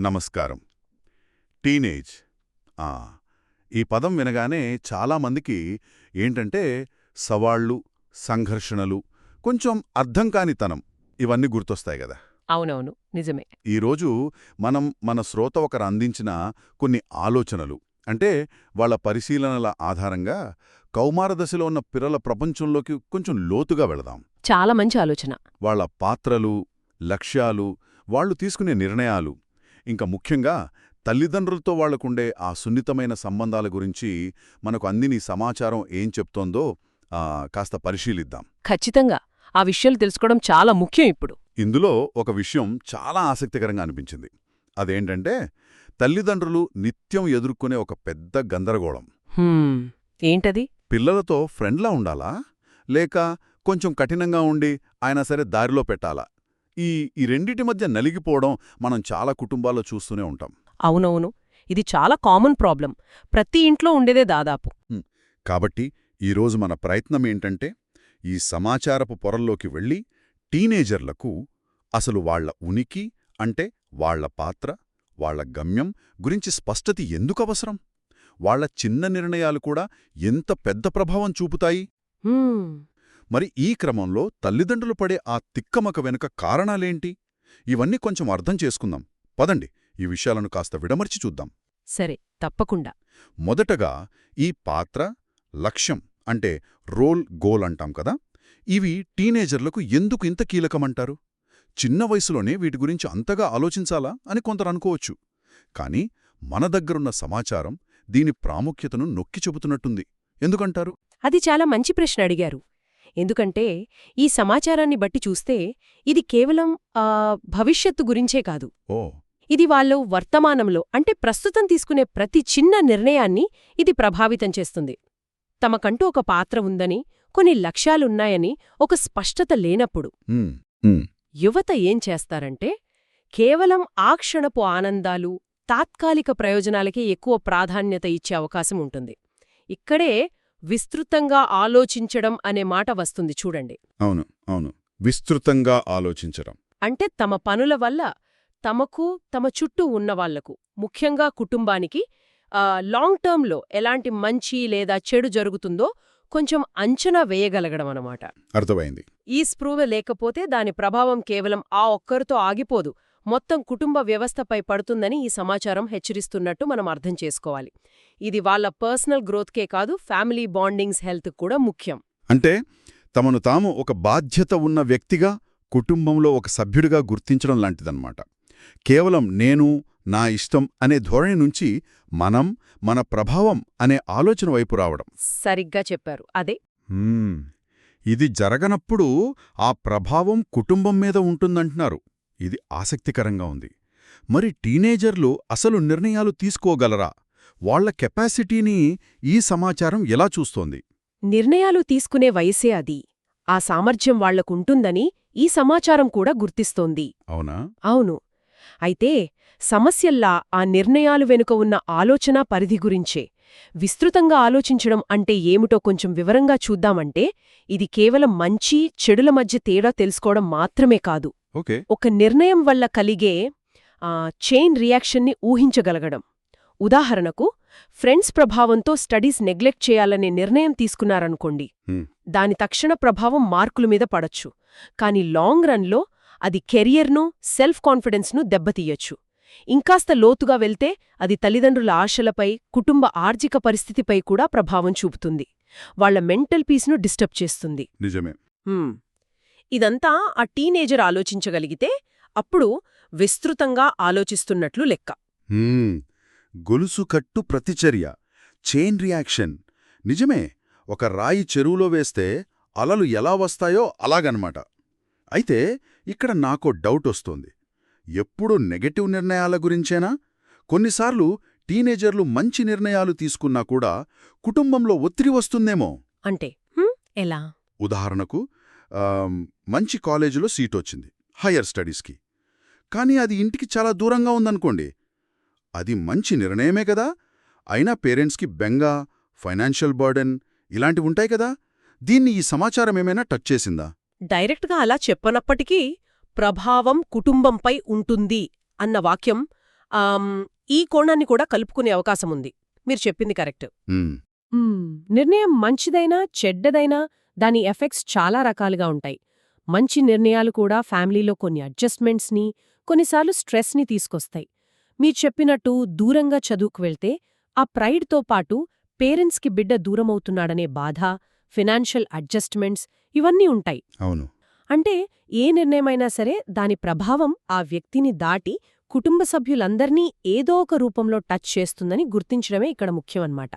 నమస్కారం. టీనేజ్. ఆ, ఈ పదం వినగానే చాలామందికి ఏంటంటే సవాళ్ళు సంఘర్షణలు కొంచెం అర్థం కానితనం ఇవన్నీ గుర్తొస్తాయి కదా. అవునవును. నిజమే. ఈరోజు మనం మన శ్రోత ఒకరు అందించిన కొన్ని ఆలోచనలు అంటే వాళ్ళ పరిశీలనల ఆధారంగా కౌమార దశలో ఉన్న పిల్లల ప్రపంచంలోకి కొంచెం లోతుగా వెళదాం. చాలా మంచి ఆలోచన. వాళ్ళ పాత్రలు లక్ష్యాలు వాళ్ళు తీసుకునే నిర్ణయాలు ఇంకా ముఖ్యంగా తల్లిదండ్రులతో వాళ్ళకుండే ఆ సున్నితమైన సంబంధాల గురించి మనకు అందిన సమాచారం ఏం చెప్తోందో కాస్త పరిశీలిద్దాం. ఖచ్చితంగా. ఆ విషయాలు తెలుసుకోవడం చాలా ముఖ్యం ఇప్పుడు. ఇందులో ఒక విషయం చాలా ఆసక్తికరంగా అనిపించింది. అదేంటంటే తల్లిదండ్రులు నిత్యం ఎదుర్కొనే ఒక పెద్ద గందరగోళం. ఏంటది? పిల్లలతో ఫ్రెండ్లా ఉండాలా? లేక కొంచెం కఠినంగా ఉండి అయినా సరే దారిలో పెట్టాలా? ఈ ఈ రెండిటి మధ్య నలిగిపోవడం మనం చాలా కుటుంబాల్లో చూస్తూనే ఉంటాం. అవునవును. ఇది చాలా కామన్ ప్రాబ్లం ప్రతి ఇంట్లో ఉండేదే దాదాపు. కాబట్టి ఈరోజు మన ప్రయత్నం ఏంటంటే ఈ సమాచారపు పొరల్లోకి వెళ్ళి టీనేజర్లకు అసలు వాళ్ళ ఉనికి అంటే వాళ్ళ పాత్ర వాళ్ళ గమ్యం గురించి స్పష్టత ఎందుకు అవసరం? వాళ్ళ చిన్న నిర్ణయాలు కూడా ఎంత పెద్ద ప్రభావం చూపుతాయి? మరి ఈ క్రమంలో తల్లిదండ్రులు పడే ఆ తిక్కమక వెనుక కారణాలేంటి? ఇవన్నీ కొంచెం అర్థం చేసుకుందాం. పదండి ఈ విషయాలను కాస్త విడమర్చి చూద్దాం. సరే తప్పకుండా. మొదటగా ఈ పాత్ర లక్ష్యం అంటే రోల్ గోల్ అంటాం కదా? ఇవి టీనేజర్లకు ఎందుకు ఇంత కీలకమంటారు? చిన్న వయసులోనే వీటి గురించి అంతగా ఆలోచించాలా అని కొందరు అనుకోవచ్చు. కానీ మన దగ్గరున్న సమాచారం దీని ప్రాముఖ్యతను నొక్కి చెబుతున్నట్టుంది. ఎందుకంటారు? అది చాలా మంచి ప్రశ్న అడిగారు. ఎందుకంటే ఈ సమాచారాన్ని బట్టి చూస్తే ఇది కేవలం భవిష్యత్తు గురించే కాదు. ఇది వాళ్ళు వర్తమానంలో అంటే ప్రస్తుతం తీసుకునే ప్రతి చిన్న నిర్ణయాన్ని ఇది ప్రభావితం చేస్తుంది. తమకంటూ ఒక పాత్ర ఉందని కొన్ని లక్ష్యాలున్నాయని ఒక స్పష్టత లేనప్పుడు యువత ఏం చేస్తారంటే కేవలం ఆ క్షణపు ఆనందాలు తాత్కాలిక ప్రయోజనాలకే ఎక్కువ ప్రాధాన్యత ఇచ్చే అవకాశం ఉంటుంది. ఇక్కడే విస్తృతంగా ఆలోచించడం అనే మాట వస్తుంది చూడండి. అవును అవును. విస్తృతంగా ఆలోచించడం. అంటే తమ పనుల వల్ల తమకు తమ చుట్టూ ఉన్నవాళ్ళకు ముఖ్యంగా కుటుంబానికి లాంగ్ టర్మ్లో ఎలాంటి మంచి లేదా చెడు జరుగుతుందో కొంచెం అంచనా వేయగలగడం అన్నమాట. అర్థమైంది. ఈ స్పృహ లేకపోతే దాని ప్రభావం కేవలం ఆ ఒక్కరితో ఆగిపోదు. మొత్తం కుటుంబ వ్యవస్థపై పడుతుందని ఈ సమాచారం హెచ్చరిస్తున్నట్టు మనం అర్థం చేసుకోవాలి. ఇది వాళ్ళ పర్సనల్ గ్రోత్కే కాదు ఫ్యామిలీ బాండింగ్స్ హెల్త్ కూడా ముఖ్యం. అంటే తమను తాము ఒక బాధ్యత ఉన్న వ్యక్తిగా కుటుంబంలో ఒక సభ్యుడిగా గుర్తించడం లాంటిదన్నమాట. కేవలం నేను నా ఇష్టం అనే ధోరణి నుంచి మనం మన ప్రభావం అనే ఆలోచన వైపు రావడం. సరిగ్గా చెప్పారు. అదే? ఇది జరగనప్పుడు ఆ ప్రభావం కుటుంబం మీద ఉంటుందంటున్నారు. ఇది ఆసక్తికరంగా ఉంది. మరి టీనేజర్లు అసలు నిర్ణయాలు తీసుకోగలరా? వాళ్ళ కెపాసిటీని ఈ సమాచారం ఎలా చూస్తోంది? నిర్ణయాలు తీసుకునే వయసే అది. ఆ సామర్థ్యం వాళ్ళకుంటుందని ఈ సమాచారం కూడా గుర్తిస్తోంది. అవునా? అవును. అయితే సమస్యల్లా ఆ నిర్ణయాలు వెనుక ఉన్న ఆలోచన పరిధి గురించే. విస్తృతంగా ఆలోచించడం అంటే ఏమిటో కొంచెం వివరంగా చూద్దామంటే ఇది కేవలం మంచి చెడుల మధ్య తేడా తెలుసుకోవడం మాత్రమే కాదు. ఒక నిర్ణయం వల్ల కలిగే చైన్ రియాక్షన్ని ఊహించగలగడం. ఉదాహరణకు ఫ్రెండ్స్ ప్రభావంతో స్టడీస్ నెగ్లెక్ట్ చేయాలనే నిర్ణయం తీసుకున్నారనుకోండి. దాని తక్షణ ప్రభావం మార్కుల మీద పడొచ్చు. కాని లాంగ్ రన్లో అది కెరియర్ను సెల్ఫ్ కాన్ఫిడెన్స్ను దెబ్బతీయొచ్చు. ఇంకాస్త లోతుగా వెళ్తే అది తల్లిదండ్రుల ఆశలపై కుటుంబ ఆర్థిక పరిస్థితిపై కూడా ప్రభావం చూపుతుంది. వాళ్ళ మెంటల్ పీస్ను డిస్టర్బ్ చేస్తుంది. నిజమే. ఇదంతా ఆ టీనేజర్ ఆలోచించగలిగితే అప్పుడు విస్తృతంగా ఆలోచిస్తున్నట్లు లెక్క. హ్మ్, గొలుసు కట్టు ప్రతిచర్య చైన్ రియాక్షన్ నిజమే ఒక రాయి చెరువులో వేస్తే అలలు ఎలా వస్తాయో అలాగనమాట. అయితే ఇక్కడ నాకో డౌట్ వస్తోంది. ఎప్పుడు నెగటివ్ నిర్ణయాల గురించేనా? కొన్నిసార్లు టీనేజర్లు మంచి నిర్ణయాలు తీసుకున్నా కూడా కుటుంబంలో ఒత్తిడి వస్తుందేమో. అంటే హ్మ్, ఎలా? ఉదాహరణకు మంచి కాలేజీలో సీట్ వచ్చింది హయ్యర్ స్టడీస్కి. కానీ అది ఇంటికి చాలా దూరంగా ఉందనుకోండి. అది మంచి నిర్ణయమే కదా! అయినా పేరెంట్స్కి బెంగ ఫైనాన్షియల్ బర్డెన్ ఇలాంటివి ఉంటాయి కదా! దీన్ని ఈ సమాచారం ఏమైనా టచ్ చేసిందా? డైరెక్ట్గా అలా చెప్పనప్పటికీ ప్రభావం కుటుంబంపై ఉంటుంది అన్న వాక్యం ఈ కోణాన్ని కూడా కలుపుకునే అవకాశం ఉంది. మీరు చెప్పింది కరెక్ట్. నిర్ణయం మంచిదైనా చెడ్డదైనా దాని ఎఫెక్ట్స్ చాలా రకాలుగా ఉంటాయి. మంచి నిర్ణయాలు కూడా ఫ్యామిలీలో కొన్ని అడ్జస్ట్మెంట్స్ని కొన్నిసార్లు స్ట్రెస్ని తీసుకొస్తాయి. మీరు చెప్పినట్టు దూరంగా చదువుకు వెళ్తే ఆ ప్రైడ్తో పాటు పేరెంట్స్కి బిడ్డ దూరమవుతున్నాడనే బాధ ఫినాన్షియల్ అడ్జస్ట్మెంట్స్ ఇవన్నీ ఉంటాయి. అవును. అంటే ఏ నిర్ణయమైనా సరే దాని ప్రభావం ఆ వ్యక్తిని దాటి కుటుంబ సభ్యులందర్నీ ఏదో ఒక రూపంలో టచ్ చేస్తుందని గుర్తించడమే ఇక్కడ ముఖ్యమన్నమాట.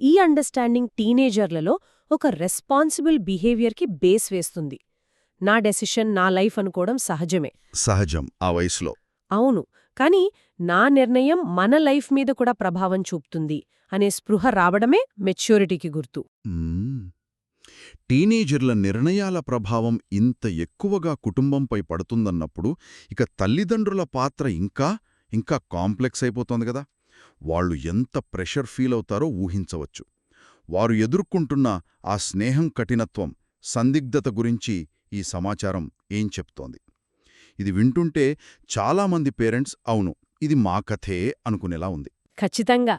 ఈ అండర్స్టాండింగ్ టీనేజర్లలో ఒక రెస్పాన్సిబుల్ బిహేవియర్కి బేస్ వేస్తుంది. నా డెసిషన్ నా లైఫ్ అనుకోవడం సహజమే. సహజం ఆ వయసులో. అవును. కాని నా నిర్ణయం మన లైఫ్ మీద కూడా ప్రభావం చూపుతుంది అనే స్పృహ రావడమే మెచ్యూరిటీకి గుర్తు. టీనేజర్ల నిర్ణయాల ప్రభావం ఇంత ఎక్కువగా కుటుంబంపై పడుతుందన్నప్పుడు ఇక తల్లిదండ్రుల పాత్ర ఇంకా ఇంకా కాంప్లెక్స్ అయిపోతోంది కదా. వాళ్ళు ఎంత ప్రెషర్ ఫీల్ అవుతారో ఊహించవచ్చు. వారు ఎదుర్కొంటున్న ఆ స్నేహం కఠినత్వం సందిగ్ధత గురించి ఈ సమాచారం ఏం చెప్తోంది? ఇది వింటుంటే చాలామంది పేరెంట్స్ అవును ఇది మా కథే అనుకునేలా ఉంది. ఖచ్చితంగా.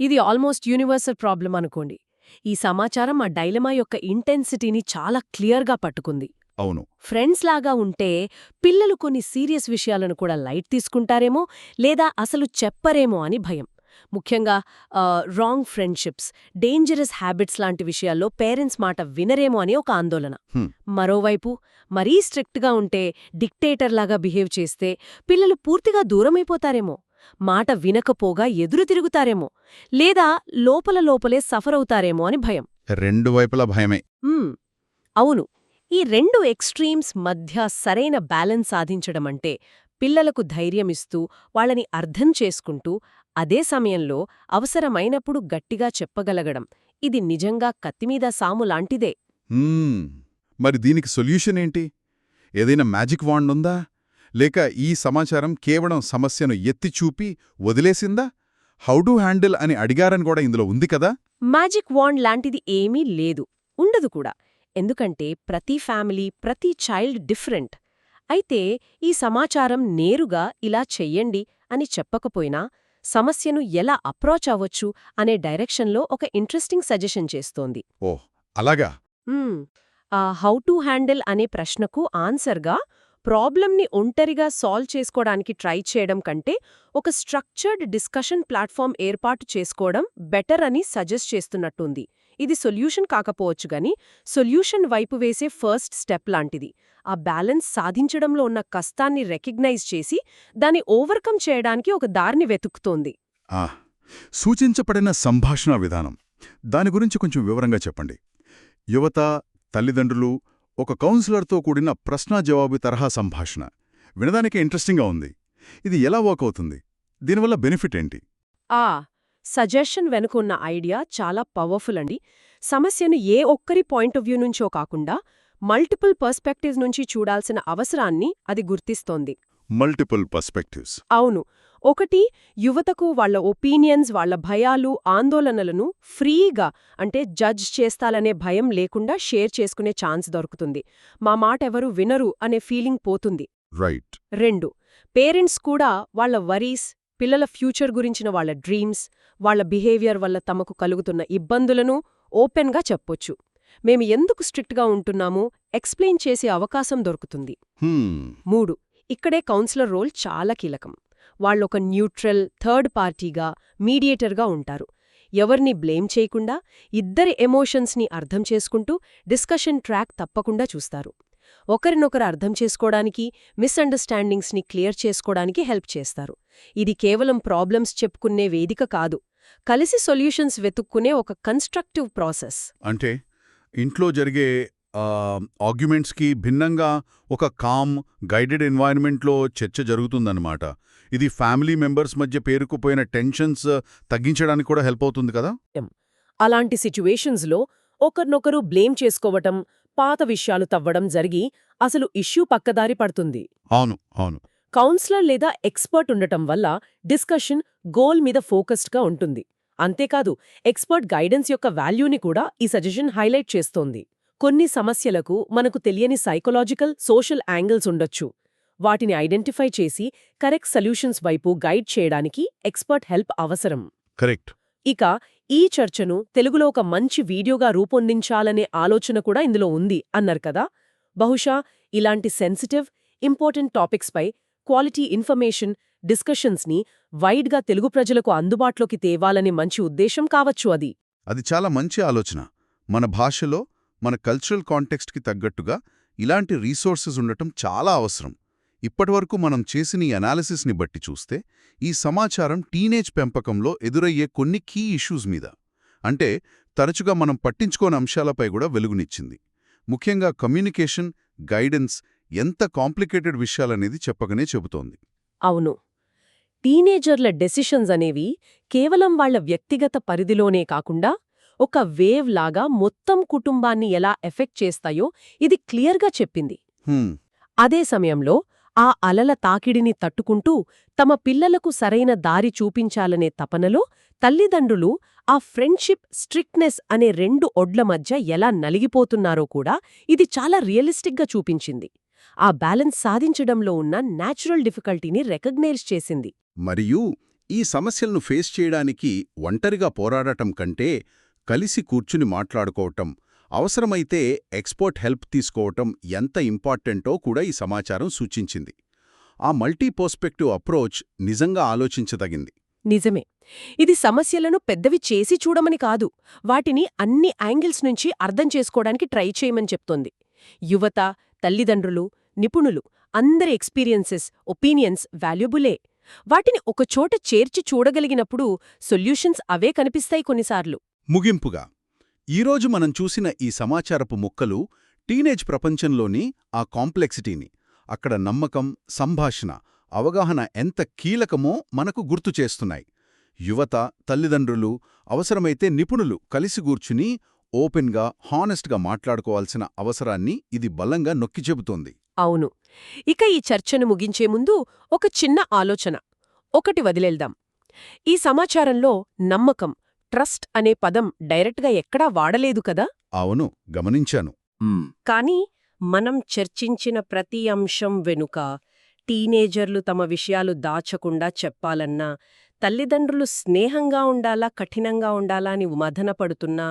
ఇది ఆల్మోస్ట్ యూనివర్సల్ ప్రాబ్లం అనుకోండి. ఈ సమాచారం ఆ డైలమా యొక్క ఇంటెన్సిటీని చాలా క్లియర్గా పట్టుకుంది. అవును. ఫ్రెండ్స్ లాగా ఉంటే పిల్లలు కొన్ని సీరియస్ విషయాలను కూడా లైట్ తీసుకుంటారేమో లేదా అసలు చెప్పరేమో అని భయం. ముఖ్యంగా రాంగ్ ఫ్రెండ్షిప్స్ డేంజరస్ హ్యాబిట్స్ లాంటి విషయాల్లో పేరెంట్స్ మాట వినరేమో అని ఒక ఆందోళన. మరోవైపు మరీ స్ట్రిక్ట్గా ఉంటే డిక్టేటర్లాగా బిహేవ్ చేస్తే పిల్లలు పూర్తిగా దూరమైపోతారేమో మాట వినకపోగా ఎదురు తిరుగుతారేమో లేదా లోపల లోపలే సఫర్ అవుతారేమో అని భయం రెండు వైపులా భయమే. అవును ఈ రెండు ఎక్స్ట్రీమ్స్ మధ్య సరైన బ్యాలెన్స్ సాధించడమంటే పిల్లలకు ధైర్యమిస్తూ వాళ్ళని అర్థం చేసుకుంటూ అదే సమయంలో అవసరమైనప్పుడు గట్టిగా చెప్పగలగడం. ఇది నిజంగా కత్తిమీద సాము లాంటిదే. మరి దీనికి సొల్యూషన్ ఏంటి? ఏదైనా మ్యాజిక్ వాండ్ ఉందా? లేక ఈ సమాచారం కేవలం సమస్యను ఎత్తి చూపి వదిలేసిందా? హౌ డు హ్యాండిల్ అని అడిగారని కూడా ఇందులో ఉంది కదా? మ్యాజిక్ వాండ్ లాంటిది ఏమీ లేదు. ఉండదు కూడా. ఎందుకంటే ప్రతి ఫ్యామిలీ ప్రతి చైల్డ్ డిఫరెంట్. అయితే ఈ సమాచారం నేరుగా ఇలా చెయ్యండి అని చెప్పకపోయినా సమస్యను ఎలా అప్రోచ్ అవ్వచ్చు అనే డైరెక్షన్లో ఒక ఇంట్రెస్టింగ్ సజెషన్ చేస్తోంది. ఓ అలాగా? హౌ టు హ్యాండిల్ అనే ప్రశ్నకు ఆన్సర్గా ప్రాబ్లంని ఒంటరిగా సాల్వ్ చేసుకోవడానికి ట్రై చేయడం కంటే ఒక స్ట్రక్చర్డ్ డిస్కషన్ ప్లాట్ఫామ్ ఏర్పాటు చేసుకోవడం బెటర్ అని సజెస్ట్ చేస్తున్నట్టుంది. ఇది సొల్యూషన్ కాకపోవచ్చు గాని సొల్యూషన్ వైపు వేసే ఫస్ట్ స్టెప్ లాంటిది. ఆ బ్యాలెన్స్ సాధించడంలో ఉన్న కష్టాన్ని రెకగ్నైజ్ చేసి దాన్ని ఓవర్కమ్ చేయడానికి ఒక దారిని వెతుకుతోంది. ఆ! సూచించబడిన సంభాషణ విధానం. దాని గురించి కొంచెం వివరంగా చెప్పండి. యువత తల్లిదండ్రులు ఒక కౌన్సిలర్తో కూడిన ప్రశ్న-జవాబు తరహా సంభాషణ. వినడానికి ఇంట్రెస్టింగ్గా ఉంది. ఇది ఎలా వర్క్ అవుతుంది? దీనివల్ల బెనిఫిట్ ఏంటి? ఆ! సజెషన్ వెనుక ఉన్న ఐడియా చాలా పవర్ఫుల్ అండి. సమస్యను ఏ ఒక్కరి పాయింట్ ఆఫ్ వ్యూ నుంచో కాకుండా మల్టిపుల్ పర్స్పెక్టివ్స్ నుంచి చూడాల్సిన అవసరాన్ని అది గుర్తిస్తోంది. Multiple perspectives. అవును. ఒకటి యువతకు వాళ్ళ ఒపీనియన్స్ వాళ్ళ భయాలు ఆందోళనలను ఫ్రీగా అంటే జడ్జ్ చేస్తాలనే భయం లేకుండా షేర్ చేసుకునే ఛాన్స్ దొరుకుతుంది. మా మాట ఎవరు వినరు అనే ఫీలింగ్ పోతుంది. రైట్. రెండు పేరెంట్స్ కూడా వాళ్ళ వరీస్ పిల్లల ఫ్యూచర్ గురించిన వాళ్ళ డ్రీమ్స్ వాళ్ళ బిహేవియర్ వల్ల తమకు కలుగుతున్న ఇబ్బందులను ఓపెన్గా చెప్పొచ్చు. మేము ఎందుకు స్ట్రిక్ట్గా ఉంటున్నామో ఎక్స్ప్లెయిన్ చేసే అవకాశం దొరుకుతుంది. మూడు ఇక్కడే కౌన్సిలర్ రోల్ చాలా కీలకం. వాళ్ళొక న్యూట్రల్ థర్డ్ పార్టీగా మీడియేటర్గా ఉంటారు. ఎవర్ని బ్లేమ్ చేయకుండా ఇద్దరి ఎమోషన్స్ని అర్థం చేసుకుంటూ డిస్కషన్ ట్రాక్ తప్పకుండా చూస్తారు. ఒకరినొకరు అర్థం చేసుకోవడానికి మిస్అండర్స్టాండింగ్స్ని క్లియర్ చేసుకోవడానికి హెల్ప్ చేస్తారు. ఇది కేవలం ప్రాబ్లమ్స్ చెప్పుకునే వేదిక కాదు కలిసి సొల్యూషన్స్ వెతుక్కునే ఒక కన్స్ట్రక్టివ్ ప్రాసెస్. అంటే ఇంట్లో జరిగే ఆర్గ్యుమెంట్స్కి భిన్నంగా ఒక కామ్ గైడెడ్ ఎన్వైరన్మెంట్లో చర్చ జరుగుతుందన్నమాట. ఇది ఫ్యామిలీ మెంబర్స్ మధ్య పేరుకుపోయిన టెన్షన్స్ తగ్గించడానికి కూడా హెల్ప్ అవుతుంది కదా? అలాంటి సిచ్యువేషన్స్లో ఒకరినొకరు బ్లేమ్ చేసుకోవటం పాత విషయాలు తవ్వడం జరిగి అసలు ఇష్యూ పక్కదారి పడుతుంది. అవును అవును. కౌన్సిలర్ లేదా ఎక్స్పర్ట్ ఉండటం వల్ల డిస్కషన్ గోల్ మీద ఫోకస్డ్గా ఉంటుంది. అంతేకాదు ఎక్స్పర్ట్ గైడెన్స్ యొక్క వాల్యూని కూడా ఈ సజెషన్ హైలైట్ చేస్తోంది. కొన్ని సమస్యలకు మనకు తెలియని సైకలాజికల్ సోషల్ యాంగిల్స్ ఉండొచ్చు. వాటిని ఐడెంటిఫై చేసి కరెక్ట్ సొల్యూషన్స్ వైపు గైడ్ చేయడానికి ఎక్స్పర్ట్ హెల్ప్ అవసరం. కరెక్ట్. ఇక ఈ చర్చను తెలుగులో ఒక మంచి వీడియోగా రూపొందించాలనే ఆలోచన కూడా ఇందులో ఉంది అన్నారు కదా. బహుశా ఇలాంటి సెన్సిటివ్ ఇంపార్టెంట్ టాపిక్స్పై క్వాలిటీ ఇన్ఫర్మేషన్ డిస్కషన్స్ని వైడ్గా తెలుగు ప్రజలకు అందుబాటులోకి తేవాలనే మంచి ఉద్దేశం కావచ్చు అది. అది చాలా మంచి ఆలోచన. మన భాషలో మన కల్చరల్ కాంటెక్స్ట్కి తగ్గట్టుగా ఇలాంటి రీసోర్సెస్ ఉండటం చాలా అవసరం. ఇప్పటివరకు మనం చేసిన ఈ అనాలిసిస్ని బట్టి చూస్తే ఈ సమాచారం టీనేజ్ పెంపకంలో ఎదురయ్యే కొన్ని కీ ఇష్యూస్ మీద. అంటే తరచుగా మనం పట్టించుకోని అంశాలపై కూడా వెలుగునిచ్చింది. ముఖ్యంగా కమ్యూనికేషన్ గైడెన్స్ ఎంత కాంప్లికేటెడ్ విషయాలనేది చెప్పకనే చెబుతోంది. అవును. టీనేజర్ల డెసిషన్స్ అనేవి కేవలం వాళ్ళ వ్యక్తిగత పరిధిలోనే కాకుండా ఒక వేవ్ లాగా మొత్తం కుటుంబాన్ని ఎలా ఎఫెక్ట్ చేస్తాయో ఇది క్లియర్గా చెప్పింది. అదే సమయంలో ఆ అలల తాకిడిని తట్టుకుంటూ తమ పిల్లలకు సరైన దారి చూపించాలనే తపనలో తల్లిదండ్రులు ఆ ఫ్రెండ్షిప్ స్ట్రిక్ట్నెస్ అనే రెండు ఒడ్ల మధ్య ఎలా నలిగిపోతున్నారో కూడా ఇది చాలా రియలిస్టిక్గా చూపించింది. ఆ బ్యాలెన్స్ సాధించడంలో ఉన్న నేచురల్ డిఫికల్టీని రెకగ్నైజ్ చేసింది. మరియు ఈ సమస్యలను ఫేస్ చేయడానికి ఒంటరిగా పోరాడటం కంటే కలిసి కూర్చుని మాట్లాడుకోవటం అవసరమైతే ఎక్స్పర్ట్ హెల్ప్ తీసుకోవటం ఎంత ఇంపార్టెంటో కూడా ఈ సమాచారం సూచించింది. ఆ మల్టీ పర్స్పెక్టివ్ అప్రోచ్ నిజంగా ఆలోచించదగింది. నిజమే. ఇది సమస్యలను పెద్దవి చేసి చూడమని కాదు వాటిని అన్ని యాంగిల్స్ నుంచి అర్థం చేసుకోవడానికి ట్రై చేయమని చెప్తోంది. యువత తల్లిదండ్రులు నిపుణులు అందరి ఎక్స్పీరియన్సెస్ ఒపీనియన్స్ వాల్యుబులే. వాటిని ఒకచోట చేర్చి చూడగలిగినప్పుడు సొల్యూషన్స్ అవే కనిపిస్తాయి కొన్నిసార్లు. ముగింపుగా ఈరోజు మనం చూసిన ఈ సమాచారపు ముక్కలు టీనేజ్ ప్రపంచంలోని ఆ కాంప్లెక్సిటీని అక్కడ నమ్మకం సంభాషణ అవగాహన ఎంత కీలకమో మనకు గుర్తు చేస్తున్నాయి. యువత తల్లిదండ్రులు అవసరమైతే నిపుణులు కలిసిగూర్చుని ఓపెన్గా హానెస్ట్గా మాట్లాడుకోవాల్సిన అవసరాన్ని ఇది బలంగా నొక్కి చెబుతోంది. అవును. ఇక ఈ చర్చను ముగించే ముందు ఒక చిన్న ఆలోచన. ఒకటి వదిలేద్దాం. ఈ సమాచారంలో నమ్మకం ట్రస్ట్ అనే పదం డైరెక్ట్గా ఎక్కడా వాడలేదు కదా? అవును గమనించాను. కానీ మనం చర్చించిన ప్రతి అంశం వెనుక టీనేజర్లు తమ విషయాలు దాచకుండా చెప్పాలన్నా తల్లిదండ్రులు స్నేహంగా ఉండాలా కఠినంగా ఉండాలా అని మదనపడుతున్నా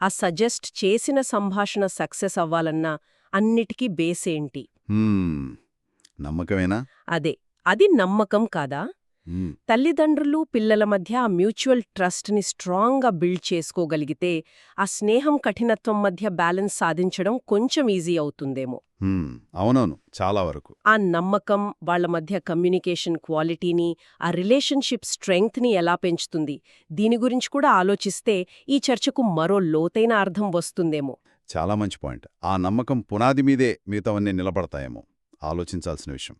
ఆ సజెస్ట్ చేసిన సంభాషణ సక్సెస్ అవ్వాలన్నా అన్నిటికీ బేసేంటి? హ్మ్, నమ్మకమేనా? అదే అది నమ్మకం కాదా? తల్లిదండ్రులు పిల్లల మధ్య ఆ మ్యూచువల్ ట్రస్ట్ని స్ట్రాంగ్గా బిల్డ్ చేసుకోగలిగితే ఆ స్నేహం కఠినత్వం మధ్య బ్యాలెన్స్ సాధించడం కొంచెం ఈజీ అవుతుందేమో. అవునవును. చాలా వరకు. ఆ నమ్మకం వాళ్ళ మధ్య కమ్యూనికేషన్ క్వాలిటీని ఆ రిలేషన్షిప్ స్ట్రెంగ్త్ని ఎలా పెంచుతుంది? దీని గురించి కూడా ఆలోచిస్తే ఈ చర్చకు మరో లోతైన అర్థం వస్తుందేమో. చాలా మంచి పాయింట్. ఆ నమ్మకం పునాది మీదే మిగతావన్నీ నిలబడతాయేమో. ఆలోచించాల్సిన విషయం.